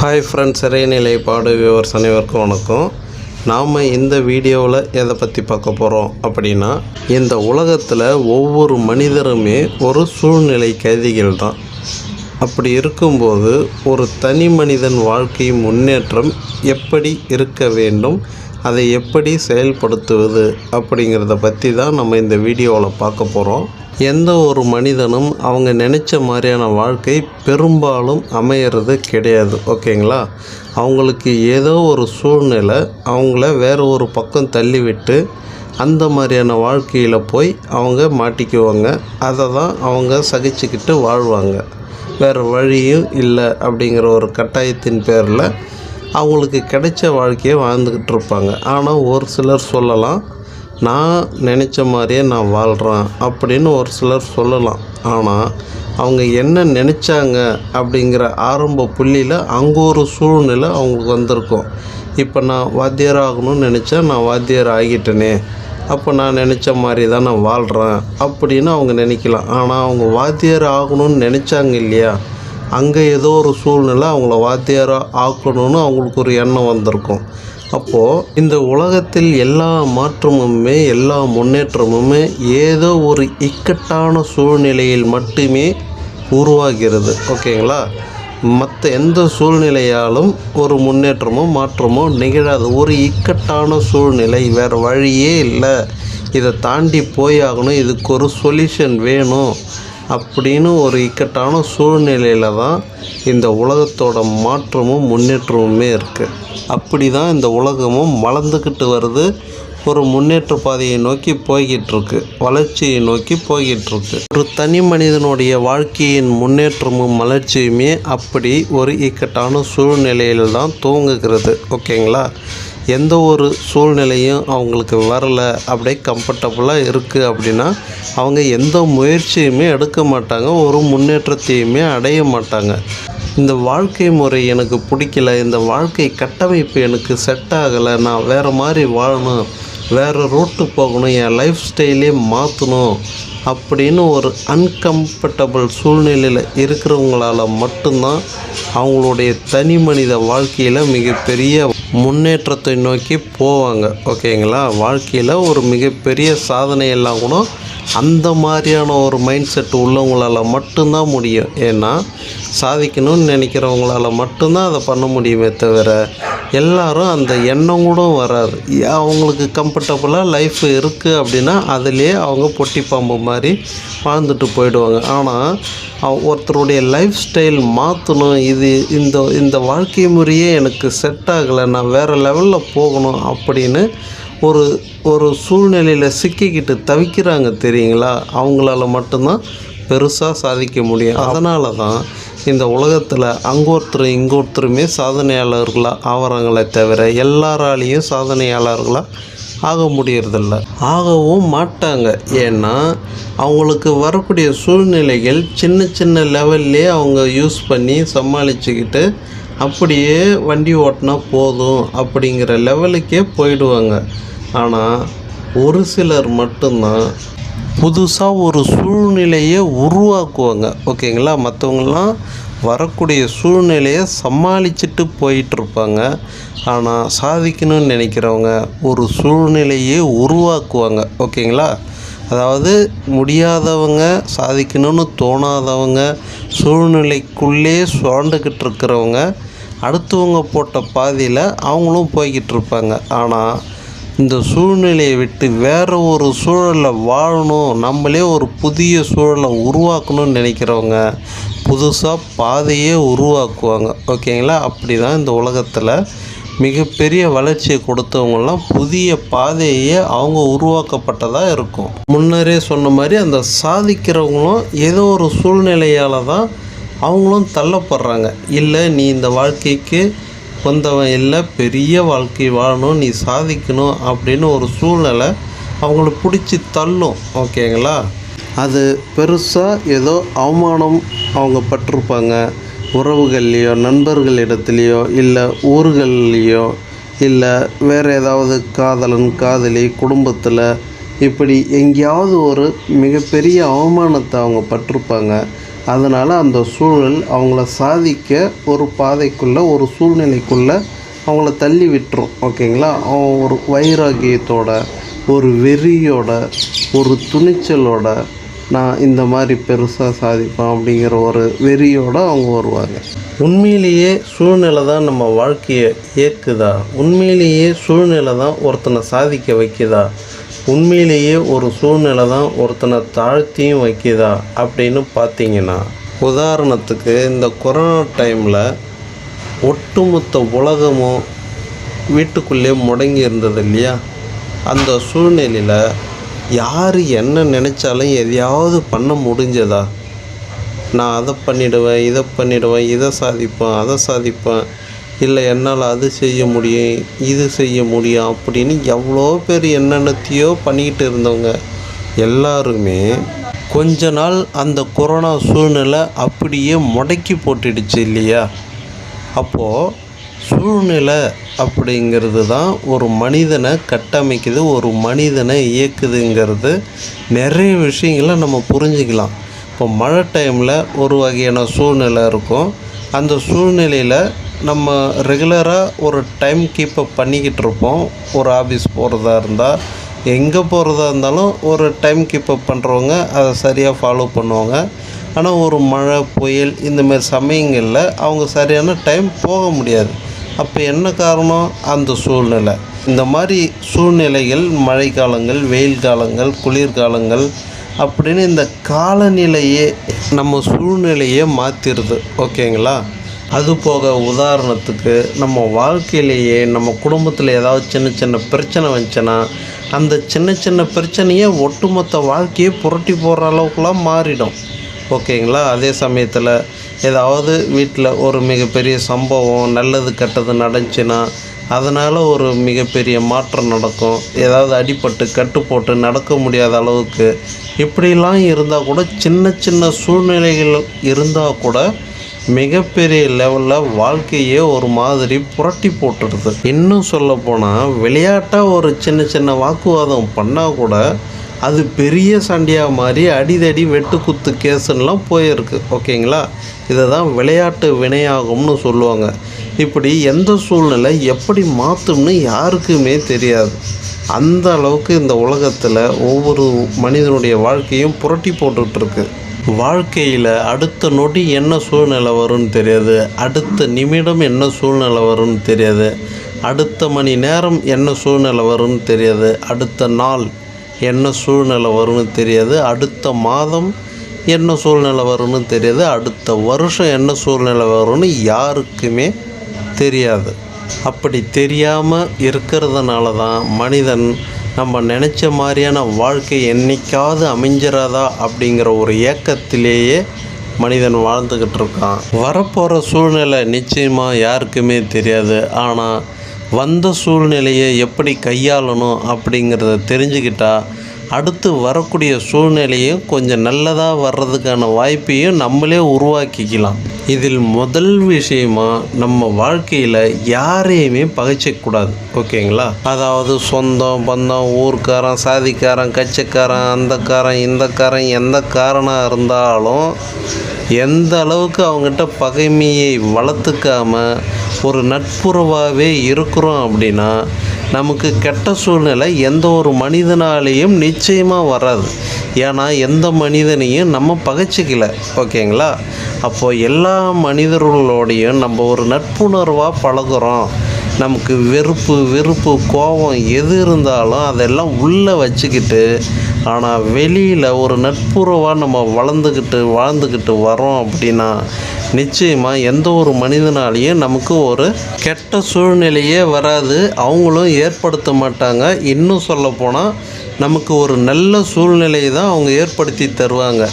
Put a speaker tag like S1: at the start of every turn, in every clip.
S1: Hi friends இறைநிலை பாடு viewers அனைவருக்கும் வணக்கம். நாம் இந்த வீடியோவில் எதை பற்றி பார்க்க போகிறோம் அப்படின்னா இந்த உலகத்தில் ஒவ்வொரு மனிதருமே ஒரு சூழ்நிலை கைதிகள் தான். அப்படி இருக்கும்போது ஒரு தனி மனிதன் வாழ்க்கை முன்னேற்றம் எப்படி இருக்க வேண்டும் அதை எப்படி செயல்படுத்துவது அப்படிங்கிறத பற்றி தான் நம்ம இந்த வீடியோவில் பார்க்க போகிறோம் எந்த ஒரு மனிதனும் அவங்க நினச்ச மாதிரியான வாழ்க்கை பெரும்பாலும் அமையிறது கிடையாது ஓகேங்களா? அவங்களுக்கு ஏதோ ஒரு சூழ்நிலை அவங்கள வேறு ஒரு பக்கம் தள்ளிவிட்டு அந்த மாதிரியான வாழ்க்கையில் போய் அவங்க மாட்டிக்குவாங்க. அதை தான் அவங்க சகிச்சுக்கிட்டு வாழ்வாங்க. வேறு வழியும் இல்லை அப்படிங்கிற ஒரு கட்டாயத்தின் பேரில் அவங்களுக்கு கிடைச்ச வாழ்க்கையை வாழ்ந்துக்கிட்டு இருப்பாங்க. ஆனால் ஒரு சிலர் சொல்லலாம் நான் நினச்ச மாதிரியே நான் வாழ்கிறேன் அப்படின்னு ஒரு சிலர் சொல்லலாம். ஆனால் அவங்க என்ன நினச்சாங்க அப்படிங்கிற ஆரம்ப புள்ளியில் அங்கே ஒரு சூழ்நிலை அவங்களுக்கு வந்திருக்கும். இப்போ நான் வாத்தியார் ஆகணும்னு நினச்சா நான் வாத்தியார் ஆகிட்டேனே அப்போ நான் நினச்ச மாதிரி தான் நான் வாழ்கிறேன் அப்படின்னு அவங்க நினைக்கலாம். ஆனால் அவங்க வாத்தியார் ஆகணும்னு நினச்சாங்க இல்லையா? அங்கே ஏதோ ஒரு சூழ்நிலை அவங்கள வாத்தியாராக ஆக்கணும்னு அவங்களுக்கு ஒரு எண்ணம் வந்திருக்கும். அப்போது இந்த உலகத்தில் எல்லா மாற்றமுமே எல்லா முன்னேற்றமுமே ஏதோ ஒரு இக்கட்டான சூழ்நிலையில் மட்டுமே உருவாகிறது. ஓகேங்களா? மற்ற எந்த சூழ்நிலையாலும் ஒரு முன்னேற்றமோ மாற்றமோ நிகழாது. ஒரு இக்கட்டான சூழ்நிலை வேறு வழியே இல்லை. இதை தாண்டி போயாகணும் இதுக்கு ஒரு சொல்யூஷன் வேணும். அப்படின்னு ஒரு இக்கட்டான சூழ்நிலையில் தான் இந்த உலகத்தோட மாற்றமும் முன்னேற்றமுமே இருக்குது அப்படி தான் இந்த உலகமும் வளர்ந்துக்கிட்டு வருது. ஒரு முன்னேற்ற பாதையை நோக்கி போய்கிட்டுருக்கு வளர்ச்சியை நோக்கி போய்கிட்டுருக்கு ஒரு தனி மனிதனுடைய வாழ்க்கையின் முன்னேற்றமும் வளர்ச்சியுமே அப்படி ஒரு இக்கட்டான சூழ்நிலையில் தான் துவங்குகிறது ஓகேங்களா? எந்த ஒரு சூழ்நிலையும் அவங்களுக்கு வரலை அப்படியே கம்ஃபர்டபுளாக இருக்குது அப்படின்னா அவங்க எந்த முயற்சியுமே எடுக்க மாட்டாங்க ஒரு முன்னேற்றத்தையுமே அடைய மாட்டாங்க. இந்த வாழ்க்கை முறை எனக்கு பிடிக்கல இந்த வாழ்க்கை கட்டமைப்பு எனக்கு செட் ஆகலை நான் வேறு மாதிரி வாழணும் வேறு ரூட்டு போகணும் என் லைஃப் ஸ்டைலே மாற்றணும் அப்படின்னு ஒரு அன்கம்ஃபர்டபுள் சூழ்நிலையில் இருக்கிறவங்களால மட்டும்தான் அவங்களுடைய தனி மனித வாழ்க்கையில் மிகப்பெரிய முன்னேற்றத்தை நோக்கி போவாங்க. ஓகேங்களா வாழ்க்கையில் ஒரு மிகப்பெரிய சாதனையெல்லாம் கூட அந்த மாதிரியான ஒரு மைண்ட் செட் உள்ளவங்களால் மட்டும்தான் முடியும். ஏன்னா சாதிக்கணும்னு நினைக்கிறவங்களால மட்டும்தான் அதை பண்ண முடியுமே தவிர எல்லாரும் அந்த எண்ணம் கூட வராது. அவங்களுக்கு கம்ஃபர்டபுளாக லைஃப் இருக்குது அப்படின்னா அதிலே அவங்க பொட்டி பாம்பு மாதிரி வாழ்ந்துட்டு போயிடுவாங்க. ஆனால் ஒருத்தருடைய லைஃப் ஸ்டைல் மாற்றணும் இது இந்த இந்த வாழ்க்கை முறையே எனக்கு செட் ஆகலை. நான் வேறு லெவலில் போகணும் அப்படின்னு ஒரு ஒரு சூழ்நிலையில் சிக்கிக்கிட்டு தவிக்கிறாங்க தெரியுங்களா? அவங்களால மட்டும்தான் பெருசாக சாதிக்க முடியும். அதனால தான் இந்த உலகத்தில் அங்கே ஒருத்தர் இங்கே ஒருத்தருமே சாதனையாளர்களாக ஆவறாங்களே தவிர எல்லாராலேயும் சாதனையாளர்களாக ஆக முடியறதில்ல. ஆகவும் மாட்டாங்க. ஏன்னா அவங்களுக்கு வரக்கூடிய சூழ்நிலைகள் சின்ன சின்ன லெவல்லே அவங்க யூஸ் பண்ணி சமாளிச்சுக்கிட்டு அப்படியே வண்டி ஓட்டினா போதும் அப்படிங்கிற லெவலுக்கே போயிடுவாங்க. ஆனால் ஒரு சிலர் மட்டும்தான் புதுசாக ஒரு சூழ்நிலையை உருவாக்குவாங்க. ஓகேங்களா? மற்றவங்களாம் வரக்கூடிய சூழ்நிலையை சமாளிச்சுட்டு போயிட்டுருப்பாங்க. ஆனால் சாதிக்கணும்னு நினைக்கிறவங்க ஒரு சூழ்நிலையை உருவாக்குவாங்க. ஓகேங்களா? அதாவது முடியாதவங்க சாதிக்கணும்னு தோணாதவங்க சூழ்நிலைக்குள்ளே சுரண்டுக்கிட்டு இருக்கிறவங்க அடுத்தவங்க போட்ட பாதையில் அவங்களும் போய்கிட்டு இருப்பாங்க ஆனால் இந்த சூழ்நிலையை விட்டு வேறு ஒரு சூழலில் வாழணும் நம்மளே ஒரு புதிய சூழலை உருவாக்கணும்னு நினைக்கிறவங்க புதுசாக பாதையே உருவாக்குவாங்க. ஓகேங்களா? அப்படி தான் இந்த உலகத்தில் மிகப்பெரிய வளர்ச்சியை கொடுத்தவங்கலாம் புதிய பாதையே அவங்க உருவாக்கப்பட்டதாக இருக்கும். முன்னரே சொன்ன மாதிரி அந்த சாதிக்கிறவங்களும் ஏதோ ஒரு சூழ்நிலையால் தான் அவங்களும் தள்ளப்படுறாங்க. இல்லை நீ இந்த வாழ்க்கைக்கு வந்தவன் இல்லை பெரிய வாழ்க்கை வாழணும் நீ சாதிக்கணும் அப்படின்னு ஒரு சூழ்நிலை அவங்கள பிடிச்சி தள்ளும். ஓகேங்களா? அது பெருசாக ஏதோ அவமானம் அவங்க பட்டிருப்பாங்க. உறவுகள்லேயோ நண்பர்களிடத்துலையோ இல்லை ஊர்கள்லேயோ இல்லை வேறு ஏதாவது காதலன் காதலி குடும்பத்தில் இப்படி எங்கேயாவது ஒரு மிகப்பெரிய அவமானத்தை அவங்க பட்டிருப்பாங்க. அதனால் அந்த சூழல் அவங்கள சாதிக்க ஒரு பாதைக்குள்ளே ஒரு சூழ்நிலைக்குள்ளே அவங்கள தள்ளி விட்டுரும் ஓகேங்களா? அவன் ஒரு வைராகியத்தோட ஒரு வெறியோட ஒரு துணிச்சலோட நான் இந்த மாதிரி பெருசாக சாதிப்பேன் அப்படிங்கிற ஒரு வெறியோடு அவங்க வருவாங்க. உண்மையிலேயே சூழ்நிலை தான் நம்ம வாழ்க்கையை இயக்குதா உண்மையிலேயே சூழ்நிலை தான் ஒருத்தனை சாதிக்க வைக்குதா? உண்மையிலேயே ஒரு சூழ்நிலை தான் ஒருத்தனை தாழ்த்தியும் வைக்கிதா அப்படின்னு பார்த்தீங்கன்னா உதாரணத்துக்கு இந்த கொரோனா டைமில் ஒட்டுமொத்த உலகமும் வீட்டுக்குள்ளே முடங்கி இருந்தது இல்லையா? அந்த சூழ்நிலையில் யார் என்ன நினச்சாலும் எதையாவது பண்ண முடிஞ்சதா? நான் அதை பண்ணிடுவேன் இதை பண்ணிடுவேன் இதை சாதிப்பேன் அதை சாதிப்பேன் இல்லை என்னால் அது செய்ய முடியும் இது செய்ய முடியும் அப்படின்னு எவ்வளோ பேர் என்னென்னத்தையோ பண்ணிக்கிட்டு இருந்தவங்க எல்லாருமே கொஞ்ச நாள் அந்த கொரோனா சூழ்நிலை அப்படியே முடக்கி போட்டுடுச்சு இல்லையா? அப்போது சூழ்நிலை அப்படிங்கிறது தான் ஒரு மனிதனை கட்டமைக்குது ஒரு மனிதனை இயக்குதுங்கிறது. நிறைய விஷயங்களை நம்ம புரிஞ்சுக்கலாம். இப்போ மழை டைமில் ஒரு வகையான சூழ்நிலை இருக்கும். அந்த சூழ்நிலையில் நம்ம ரெகுலராக ஒரு டைம் கீப்பப் பண்ணிக்கிட்டு இருப்போம். ஒரு ஆஃபீஸ் போகிறதா இருந்தால் எங்கே போகிறதா இருந்தாலும் ஒரு டைம் கீப்பப் பண்ணுறவங்க அதை சரியாக ஃபாலோ பண்ணுவாங்க. ஆனால் ஒரு மழை புயல் இந்தமாரி சமயங்களில் அவங்க சரியான டைம் போக முடியாது. அப்போ என்ன காரணம்? அந்த சூழ்நிலை. இந்த மாதிரி சூழ்நிலைகள் மழைக்காலங்கள் வெயில் காலங்கள் குளிர்காலங்கள் அப்படின்னு இந்த காலநிலையே நம்ம சூழ்நிலையே மாற்றிடுது ஓகேங்களா அது போக உதாரணத்துக்கு நம்ம வாழ்க்கையிலேயே நம்ம குடும்பத்தில் ஏதாவது சின்ன சின்ன பிரச்சனை வந்துச்சுன்னா அந்த சின்ன சின்ன பிரச்சனையே ஒட்டுமொத்த வாழ்க்கையை புரட்டி போடுற அளவுக்குலாம் மாறிடும். ஓகேங்களா? அதே சமயத்தில் ஏதாவது வீட்டில் ஒரு மிகப்பெரிய சம்பவம் நல்லது கெட்டது நடந்துச்சுன்னா அதனால் ஒரு மிகப்பெரிய மாற்றம் நடக்கும். ஏதாவது அடிபட்டு கட்டு போட்டு நடக்க முடியாத அளவுக்கு இப்படிலாம் இருந்தால் கூட சின்ன சின்ன சூழ்நிலைகள் இருந்தால் கூட மிகப்பெரிய லெவலில் வாழ்க்கையே ஒரு மாதிரி புரட்டி போட்டுடுது. இன்னும் சொல்ல போனால் விளையாட்டாக ஒரு சின்ன சின்ன வாக்குவாதம் பண்ணால் கூட அது பெரிய சண்டையாக மாதிரி அடிதடி வெட்டுக்குத்து கேஸுன்னெலாம் போயிருக்கு. ஓகேங்களா? இதை தான் விளையாட்டு வினையாகும்னு சொல்லுவாங்க. இப்படி எந்த சூழ்நிலை எப்படி மாற்றும்னு யாருக்குமே தெரியாது. அந்த அளவுக்கு இந்த உலகத்தில் ஒவ்வொரு மனிதனுடைய வாழ்க்கையும் புரட்டி போட்டுட்ருக்கு. வாழ்க்கையில் அடுத்த நொடி என்ன சூழ்நிலை வரும்னு தெரியாது. அடுத்த நிமிடம் என்ன சூழ்நிலை வரும்னு தெரியாது. அடுத்த மணி நேரம் என்ன சூழ்நிலை வரும்னு தெரியாது. அடுத்த நாள் என்ன சூழ்நிலை வரும்னு தெரியாது. அடுத்த மாதம் என்ன சூழ்நிலை வரும்னு தெரியாது. அடுத்த வருஷம் என்ன சூழ்நிலை வரும்னு யாருக்குமே தெரியாது. அப்படி தெரியாமல் இருக்கிறதுனால தான் மனிதன் நம்ம நினச்ச மாதிரியான வாழ்க்கை என்றைக்காவது அமைஞ்சிடாதா அப்படிங்கிற ஒரு ஏக்கத்திலேயே மனிதன் வாழ்ந்துக்கிட்டு இருக்கான். வரப்போகிற சூழ்நிலை நிச்சயமாக யாருக்குமே தெரியாது. ஆனால் வந்த சூழ்நிலையை எப்படி கையாளணும் அப்படிங்கிறத தெரிஞ்சுக்கிட்டால் அடுத்து வரக்கூடிய சூழ்நிலையும் கொஞ்சம் நல்லதாக வர்றதுக்கான வாய்ப்பையும் நம்மளே உருவாக்கிக்கலாம். இதில் முதல் விஷயமா நம்ம வாழ்க்கையில் யாரையுமே பகைச்சிக்கூடாது ஓகேங்களா? அதாவது சொந்தம் பந்தம் ஊர்க்காரன் சாதிக்காரன் கட்சிக்காரன் அந்தக்காரன் இந்தக்காரன் எந்த காரணம் இருந்தாலும் எந்த அளவுக்கு அவங்ககிட்ட பகைமையை வளர்த்துக்காம ஒரு நட்புறவாகவே இருக்கிறோம் அப்படின்னா நமக்கு கெட்ட சூழ்நிலை எந்த ஒரு மனிதனாலேயும் நிச்சயமாக வராது. ஏன்னா எந்த மனிதனையும் நம்ம பகைச்சிக்கல. ஓகேங்களா? அப்போது எல்லா மனிதர்களோடையும் நம்ம ஒரு நட்புணர்வாக பழகுறோம். நமக்கு வெறுப்பு வெறுப்பு கோபம் எது இருந்தாலும் அதெல்லாம் உள்ளே வச்சுக்கிட்டு ஆனால் வெளியில் ஒரு நட்புறவாக நம்ம வளர்ந்துக்கிட்டு வாழ்ந்துக்கிட்டு வரோம் அப்படின்னா நிச்சயமாக எந்த ஒரு மனிதனாலேயும் நமக்கு ஒரு கெட்ட சூழ்நிலையே வராது. அவங்களும் ஏற்படுத்த மாட்டாங்க. இன்னும் சொல்லப்போனால் நமக்கு ஒரு நல்ல சூழ்நிலையை தான் அவங்க ஏற்படுத்தி தருவாங்க.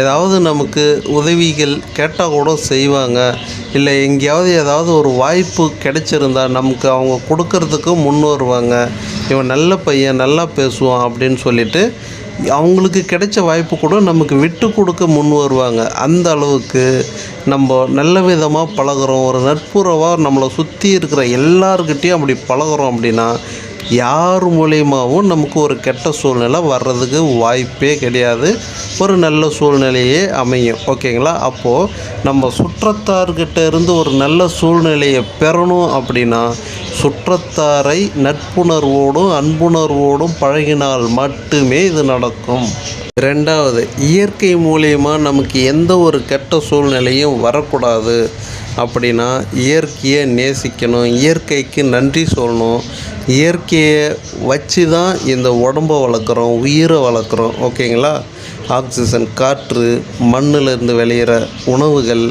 S1: ஏதாவது நமக்கு உதவிகள் கேட்டால் கூட செய்வாங்க. இல்லை எங்கேயாவது ஏதாவது ஒரு வாய்ப்பு கிடைச்சிருந்தா நமக்கு அவங்க கொடுக்கறதுக்கு முன் வருவாங்க. இவன் நல்ல பையன் நல்லா பேசுவான் அப்படின்னு சொல்லிட்டு அவங்களுக்கு கிடைச்ச வாய்ப்பு கூட நமக்கு விட்டு கொடுக்க முன் வருவாங்க. அந்த அளவுக்கு நம்ம நல்ல விதமாக பழகுறோம். ஒரு நட்புறவாக நம்மளை சுற்றி இருக்கிற எல்லாருக்கிட்டேயும் அப்படி பழகுறோம் அப்படின்னா யார் மூலியமாகவும் நமக்கு ஒரு கெட்ட சூழ்நிலை வர்றதுக்கு வாய்ப்பே கிடையாது. ஒரு நல்ல சூழ்நிலையே அமையும். ஓகேங்களா? அப்போது நம்ம சுற்றத்தார்கிட்ட இருந்து ஒரு நல்ல சூழ்நிலையை பெறணும் அப்படின்னா சுற்றத்தாரை நட்புணர்வோடும் அன்புணர்வோடும் பழகினால் மட்டுமே இது நடக்கும். ரெண்டாவது இயற்கை மூலியமாக நமக்கு எந்த ஒரு கெட்ட சூழ்நிலையும் வரக்கூடாது. அப்படின்னா இயற்கையை நேசிக்கணும் இயற்கைக்கு நன்றி சொல்லணும். இயற்கையை வச்சு தான் இந்த உடம்பை வளர்க்குறோம் உயிரை வளர்க்குறோம் ஓகேங்களா? ஆக்சிஜன் காற்று மண்ணிலிருந்து விளையிற உணவுகள்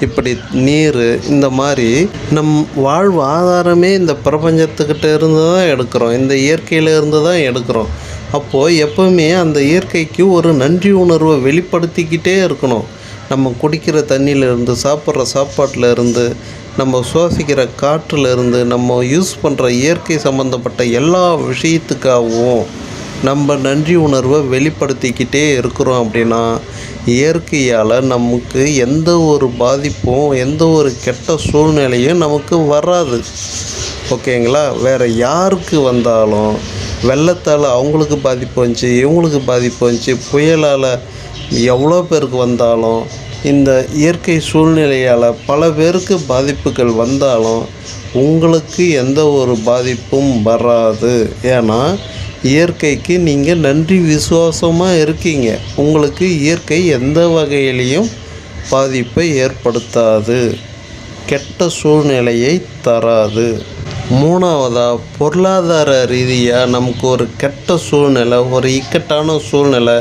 S1: இப்படி நீர் இந்த மாதிரி நம் வாழ்வு ஆதாரமே இந்த பிரபஞ்சத்துக்கிட்ட இருந்து தான் எடுக்கிறோம். இந்த இயற்கையில் இருந்து தான் எடுக்கிறோம். அப்போது எப்போவுமே அந்த இயற்கைக்கு ஒரு நன்றி உணர்வை வெளிப்படுத்திக்கிட்டே இருக்கணும். நம்ம குடிக்கிற தண்ணியிலேருந்து சாப்பிட்ற சாப்பாட்டில் இருந்து நம்ம சுவாசிக்கிற காற்றுலேருந்து நம்ம யூஸ் பண்ணுற இயற்கை சம்மந்தப்பட்ட எல்லா விஷயத்துக்காகவும் நம்ம நன்றி உணர்வை வெளிப்படுத்திக்கிட்டே இருக்கிறோம் அப்படின்னா இயற்கையால் நமக்கு எந்த ஒரு பாதிப்பும் எந்த ஒரு கெட்ட சூழ்நிலையும் நமக்கு வராது. ஓகேங்களா? வேறு யாருக்கு வந்தாலும் வெள்ளத்தால் அவங்களுக்கு பாதிப்பு வந்துச்சு இவங்களுக்கு பாதிப்பு வந்துச்சு புயலால் எவ்வளோ பேருக்கு வந்தாலும் இந்த இயற்கை சூழ்நிலையால் பல பேருக்கு பாதிப்புகள் வந்தாலும் உங்களுக்கு எந்த ஒரு பாதிப்பும் வராது. ஏன்னா இயற்கைக்கு நீங்கள் நன்றி விசுவாசமாக இருக்கீங்க. உங்களுக்கு இயற்கை எந்த வகையிலையும் பாதிப்பை ஏற்படுத்தாது. கெட்ட சூழ்நிலையை தராது. மூணாவதாக பொருளாதார ரீதியாக நமக்கு ஒரு கெட்ட சூழ்நிலை ஒரு இக்கட்டான சூழ்நிலை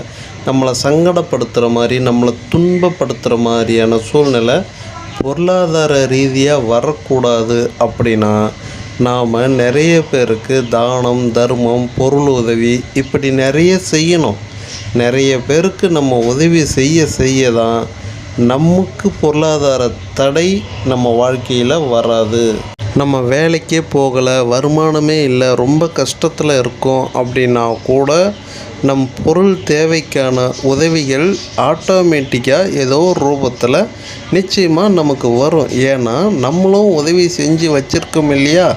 S1: நம்மளை சங்கடப்படுத்துகிற மாதிரி நம்மளை துன்பப்படுத்துகிற மாதிரியான சூழ்நிலை பொருளாதார ரீதியாக வரக்கூடாது அப்படின்னா நாம் நிறைய பேருக்கு தானம் தர்மம் பொருள் உதவி இப்படி நிறைய செய்யணும். நிறைய பேருக்கு நம்ம உதவி செய்ய செய்ய தான் நமக்கு பொருளாதார தடை நம்ம வாழ்க்கையில் வராது. நம்ம வேலைக்கே போகலை வருமானமே இல்லை ரொம்ப கஷ்டத்தில் இருக்கோம் அப்படின்னா கூட நம் பொருள் தேவைக்கான உதவிகள் ஆட்டோமேட்டிக்காக ஏதோ ஒரு ரூபத்தில் நிச்சயமாக நமக்கு வரும். ஏன்னா நம்மளும் உதவி செஞ்சு வச்சுருக்கோம் இல்லையா?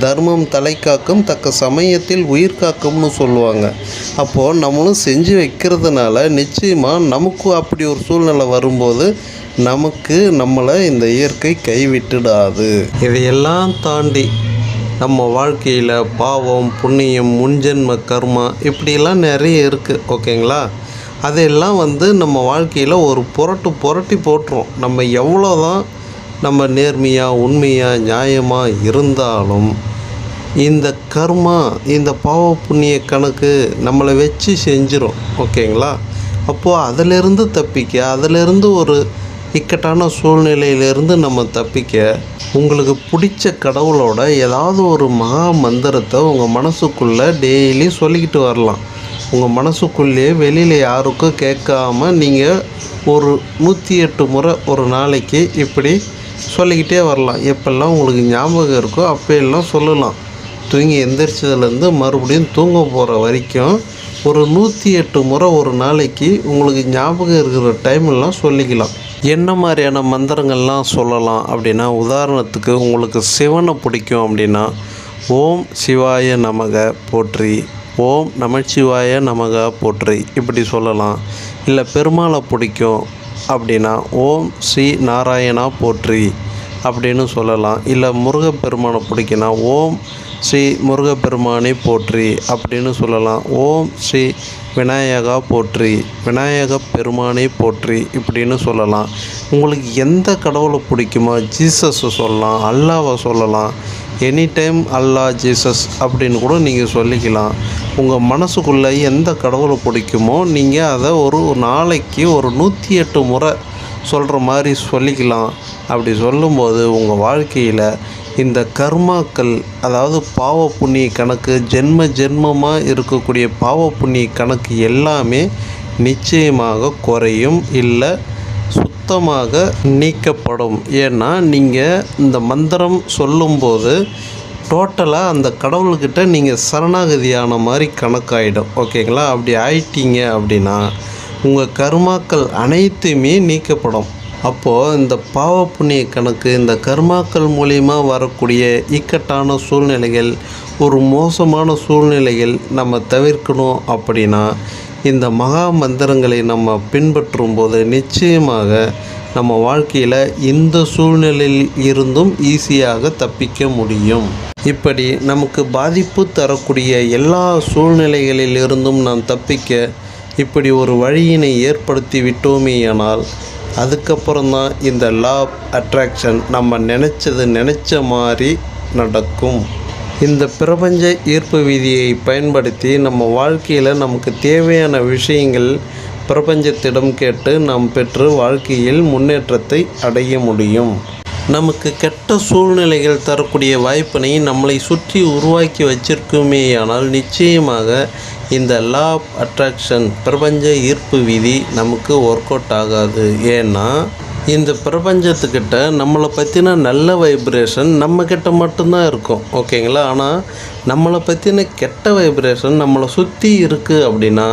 S1: தர்மம் தலை காக்கும் தக்க சமயத்தில் உயிர் காக்கும்னு சொல்லுவாங்க. அப்போது நம்மளும் செஞ்சு வைக்கிறதுனால நிச்சயமாக நமக்கும் அப்படி ஒரு சூழ்நிலை வரும்போது நமக்கு நம்மளை இந்த இயற்கை கைவிட்டுடாது. இதையெல்லாம் தாண்டி நம்ம வாழ்க்கையில் பாவம் புண்ணியம் முன்ஜென்ம கர்மா இப்படியெல்லாம் நிறைய இருக்குது ஓகேங்களா? அதையெல்லாம் வந்து நம்ம வாழ்க்கையில் ஒரு புரட்டு புரட்டி போட்டுரும். நம்ம எவ்வளோ தான் நம்ம நேர்மையாக உண்மையாக நியாயமாக இருந்தாலும் இந்த கர்மா இந்த பாவ புண்ணிய கணக்கு நம்மளை வச்சு செஞ்சிடும் ஓகேங்களா? அப்போது அதிலிருந்து தப்பிக்க அதிலிருந்து ஒரு இக்கட்டான சூழ்நிலையிலேருந்து நம்ம தப்பிக்க உங்களுக்கு பிடிச்ச கடவுளோட ஏதாவது ஒரு மகா மந்திரத்தை உங்கள் மனசுக்குள்ளே டெய்லி சொல்லிக்கிட்டு வரலாம். உங்கள் மனசுக்குள்ளேயே வெளியில் யாருக்கும் கேட்காம நீங்கள் ஒரு நூற்றி எட்டு முறை ஒரு நாளைக்கு இப்படி சொல்லிக்கிட்டே வரலாம். எப்பெல்லாம் உங்களுக்கு ஞாபகம் இருக்கோ அப்போயெல்லாம் சொல்லலாம். தூங்கி எந்திரிச்சதுலேருந்து மறுபடியும் தூங்க போகிற வரைக்கும் ஒரு நூற்றி எட்டு முறை ஒரு நாளைக்கு உங்களுக்கு ஞாபகம் இருக்கிற டைமெல்லாம் சொல்லிக்கலாம். என்ன மாதிரியான மந்திரங்கள்லாம் சொல்லலாம் அப்படின்னா உதாரணத்துக்கு உங்களுக்கு சிவனை பிடிக்கும் அப்படின்னா ஓம் சிவாய நமக போற்றி ஓம் நமச்சிவாய நமக போற்றி இப்படி சொல்லலாம். இல்லை பெருமாளை பிடிக்கும் அப்படின்னா ஓம் ஸ்ரீ நாராயணா போற்றி அப்படின்னு சொல்லலாம். இல்லை முருகப்பெருமானை பிடிக்குன்னா ஓம் ஸ்ரீ முருகப்பெருமானை போற்றி அப்படின்னு சொல்லலாம். ஓம் ஸ்ரீ விநாயகா போற்றி விநாயக பெருமானை போற்றி இப்படின்னு சொல்லலாம். உங்களுக்கு எந்த கடவுளை பிடிக்குமோ ஜீசஸை சொல்லலாம் அல்லாவை சொல்லலாம். எனி டைம் அல்லா ஜீசஸ் அப்படின்னு கூட நீங்கள் சொல்லிக்கலாம். உங்கள் மனசுக்குள்ளே எந்த கடவுளை பிடிக்குமோ நீங்கள் அதை ஒரு நாளைக்கு ஒரு நூற்றி எட்டு முறை சொல்கிற மாதிரி சொல்லிக்கலாம். அப்படி சொல்லும்போது உங்கள் வாழ்க்கையில் இந்த கர்மாக்கள் அதாவது பாவ புண்ணிய கணக்கு ஜென்ம ஜென்மமாக இருக்கக்கூடிய பாவ புண்ணிய கணக்கு எல்லாமே நிச்சயமாக குறையும் இல்லை சுத்தமாக நீக்கப்படும். ஏன்னா நீங்கள் இந்த மந்திரம் சொல்லும்போது டோட்டலாக அந்த கடவுள்கிட்ட நீங்கள் சரணாகதியான மாதிரி கணக்காயிடும். ஓகேங்களா? அப்படி ஆயிட்டீங்க அப்படின்னா உங்கள் கர்மாக்கள் அனைத்துமே நீக்கப்படும். அப்போது இந்த பாவ புண்ணிய கணக்கு இந்த கர்மாக்கள் மூலிமா வரக்கூடிய இக்கட்டான சூழ்நிலைகள் ஒரு மோசமான சூழ்நிலைகள் நம்ம தவிர்க்கணும் அப்படின்னா இந்த மகா மந்திரங்களை நம்ம பின்பற்றும் போது நிச்சயமாக நம்ம வாழ்க்கையில் இந்த சூழ்நிலையில் இருந்தும் ஈஸியாக தப்பிக்க முடியும். இப்படி நமக்கு பாதிப்பு தரக்கூடிய எல்லா சூழ்நிலைகளில் இருந்தும் நாம் தப்பிக்க இப்படி ஒரு வழியினை ஏற்படுத்தி விட்டோமேயானால் அதுக்கப்புறம் தான் இந்த லா அட்ராக்ஷன் நம்ம நினச்சது நினச்ச மாதிரி நடக்கும். இந்த பிரபஞ்ச ஈர்ப்பு விதியை பயன்படுத்தி நம்ம வாழ்க்கையில் நமக்கு தேவையான விஷயங்கள் பிரபஞ்சத்திடம் கேட்டு நாம் பெற்று வாழ்க்கையில் முன்னேற்றத்தை அடைய முடியும். நமக்கு கெட்ட சூழ்நிலைகள் தரக்கூடிய வாய்ப்பினை நம்மளை சுற்றி உருவாக்கி வச்சிருக்குமேயானால் நிச்சயமாக இந்த லா ஆஃப் அட்ராக்ஷன் பிரபஞ்ச ஈர்ப்பு விதி நமக்கு ஒர்க் அவுட் ஆகாது. ஏன்னா இந்த பிரபஞ்சத்துக்கிட்ட நம்மளை பற்றின நல்ல வைப்ரேஷன் நம்மக்கிட்ட மட்டும்தான் இருக்கும். ஓகேங்களா? ஆனால் நம்மளை பற்றின கெட்ட வைப்ரேஷன் நம்மளை சுற்றி இருக்குது அப்படின்னா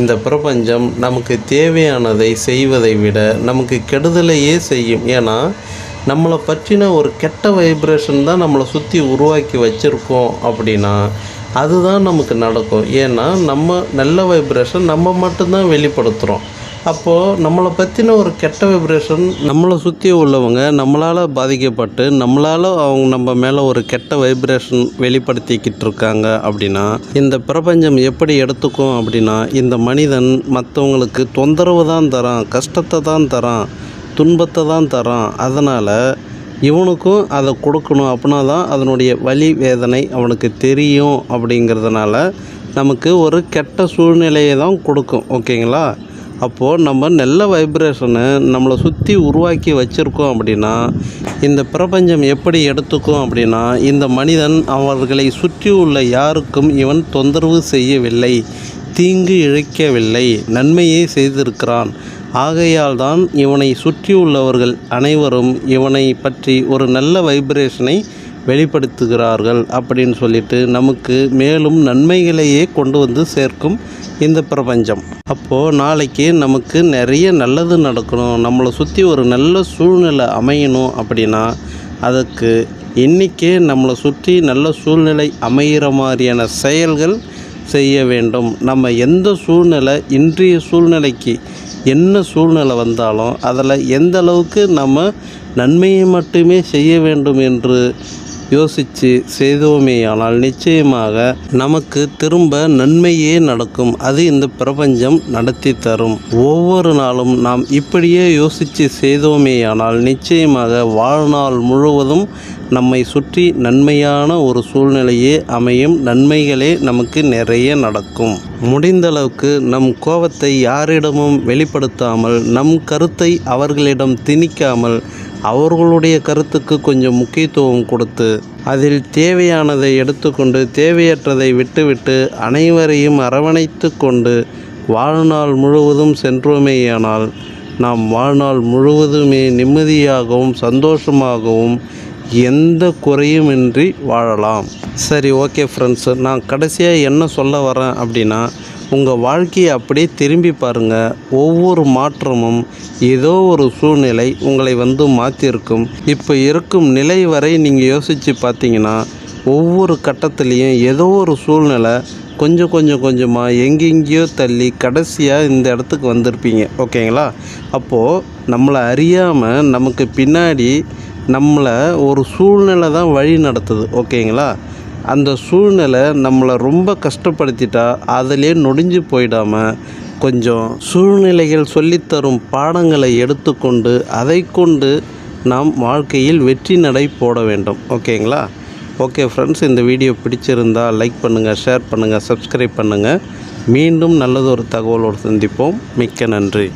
S1: இந்த பிரபஞ்சம் நமக்கு தேவையானதை செய்வதை விட நமக்கு கெடுதலையே செய்யும். ஏன்னா நம்மளை பற்றின ஒரு கெட்ட வைப்ரேஷன் தான் நம்மளை சுற்றி உருவாக்கி வச்சுருக்கோம் அப்படின்னா அதுதான் நமக்கு நடக்கும். ஏன்னா நம்ம நல்ல வைப்ரேஷன் நம்ம மட்டும்தான் வெளிப்படுத்துகிறோம் அப்போது நம்மளை பற்றின ஒரு கெட்ட வைப்ரேஷன் நம்மளை சுற்றி உள்ளவங்க நம்மளால் பாதிக்கப்பட்டு நம்மளால் அவங்க நம்ம மேலே ஒரு கெட்ட வைப்ரேஷன் வெளிப்படுத்திக்கிட்டு இருக்காங்க அப்படின்னா இந்த பிரபஞ்சம் எப்படி எடுத்துக்கும் அப்படின்னா இந்த மனிதன் மற்றவங்களுக்கு தொந்தரவு தான் தரான் கஷ்டத்தை தான் தரான் துன்பத்தை தான் தரான். அதனால் இவனுக்கும் அதை கொடுக்கணும் அப்படின்னா தான் அதனுடைய வலி வேதனை அவனுக்கு தெரியும் அப்படிங்கிறதுனால நமக்கு ஒரு கெட்ட சூழ்நிலையை தான் கொடுக்கும் ஓகேங்களா? அப்போது நம்ம நல்ல வைப்ரேஷனை நம்மளை சுற்றி உருவாக்கி வச்சுருக்கோம் அப்படின்னா இந்த பிரபஞ்சம் எப்படி எடுத்துக்கும் அப்படின்னா இந்த மனிதன் அவர்களை சுற்றி உள்ள யாருக்கும் இவன் தொந்தரவு செய்யவில்லை தீங்கு இழைக்கவில்லை நன்மையே செய்திருக்கிறான். ஆகையால்தான் இவனை சுற்றியுள்ளவர்கள் அனைவரும் இவனை பற்றி ஒரு நல்ல வைப்ரேஷனை வெளிப்படுத்துகிறார்கள் அப்படின்னு சொல்லிட்டு நமக்கு மேலும் நன்மைகளையே கொண்டு வந்து சேர்க்கும் இந்த பிரபஞ்சம். அப்போது நாளைக்கு நமக்கு நிறைய நல்லது நடக்கணும். நம்மளை சுற்றி ஒரு நல்ல சூழ்நிலை அமையணும் அப்படின்னா அதுக்கு இன்றைக்கே நம்மளை சுற்றி நல்ல சூழ்நிலை அமைகிற மாதிரியான செயல்கள் செய்ய வேண்டும். நம்ம எந்த சூழ்நிலை இன்றைய சூழ்நிலைக்கு என்ன சூழ்நிலை வந்தாலும் அதில் எந்த அளவுக்கு நம்ம நன்மையை மட்டுமே செய்ய வேண்டும் என்று யோசித்து செய்தோமேயானால் நிச்சயமாக நமக்கு திரும்ப நன்மையே நடக்கும். அது இந்த பிரபஞ்சம் நடத்தி தரும். ஒவ்வொரு நாளும் நாம் இப்படியே யோசித்து செய்தோமேயானால் நிச்சயமாக வாழ்நாள் முழுவதும் நம்மை சுற்றி நன்மையான ஒரு சூழ்நிலையே அமையும் நன்மைகளே நமக்கு நிறைய நடக்கும். முடிந்த அளவுக்கு நம் கோபத்தை யாரிடமும் வெளிப்படுத்தாமல் நம் கருத்தை அவர்களிடம் திணிக்காமல் அவர்களுடைய கருத்துக்கு கொஞ்சம் முக்கியத்துவம் கொடுத்து அதில் தேவையானதை எடுத்துக்கொண்டு தேவையற்றதை விட்டுவிட்டு அனைவரையும் அரவணைத்து கொண்டு வாழ்நாள் முழுவதும் சென்றோமேயானால் நாம் வாழ்நாள் முழுவதுமே நிம்மதியாகவும் சந்தோஷமாகவும் எந்த குறையுமின்றி வாழலாம். சரி ஓகே ஃப்ரெண்ட்ஸ் நான் கடைசியாக என்ன சொல்ல வரேன் அப்படின்னா உங்கள் வாழ்க்கையை அப்படியே திரும்பி பாருங்கள் ஒவ்வொரு மாற்றமும் ஏதோ ஒரு சூழ்நிலை உங்களை வந்து மாற்றிருக்கும் இப்போ இருக்கும் நிலை வரை நீங்கள் யோசித்து பார்த்தீங்கன்னா ஒவ்வொரு கட்டத்துலேயும் ஏதோ ஒரு சூழ்நிலை கொஞ்சம் கொஞ்சம் கொஞ்சமாக எங்கெங்கேயோ தள்ளி கடைசியாக இந்த இடத்துக்கு வந்திருப்பீங்க. ஓகேங்களா அப்போது நம்மளை அறியாமல் நமக்கு பின்னாடி நம்மளை ஒரு சூழ்நிலை தான் வழி நடத்துது ஓகேங்களா? அந்த சூழ்நிலை நம்மளை ரொம்ப கஷ்டப்படுத்திட்டா அதிலே நொடிஞ்சு போயிடாமல் கொஞ்சம் சூழ்நிலைகள் சொல்லித்தரும் பாடங்களை எடுத்துக்கொண்டு அதை கொண்டு நாம் வாழ்க்கையில் வெற்றி நடை போட வேண்டும் ஓகேங்களா? ஓகே ஃப்ரெண்ட்ஸ் இந்த வீடியோ பிடிச்சிருந்தால் லைக் பண்ணுங்கள் ஷேர் பண்ணுங்கள் சப்ஸ்கிரைப் பண்ணுங்கள் மீண்டும் நல்லதொரு தகவலோடு சந்திப்போம். மிக்க நன்றி.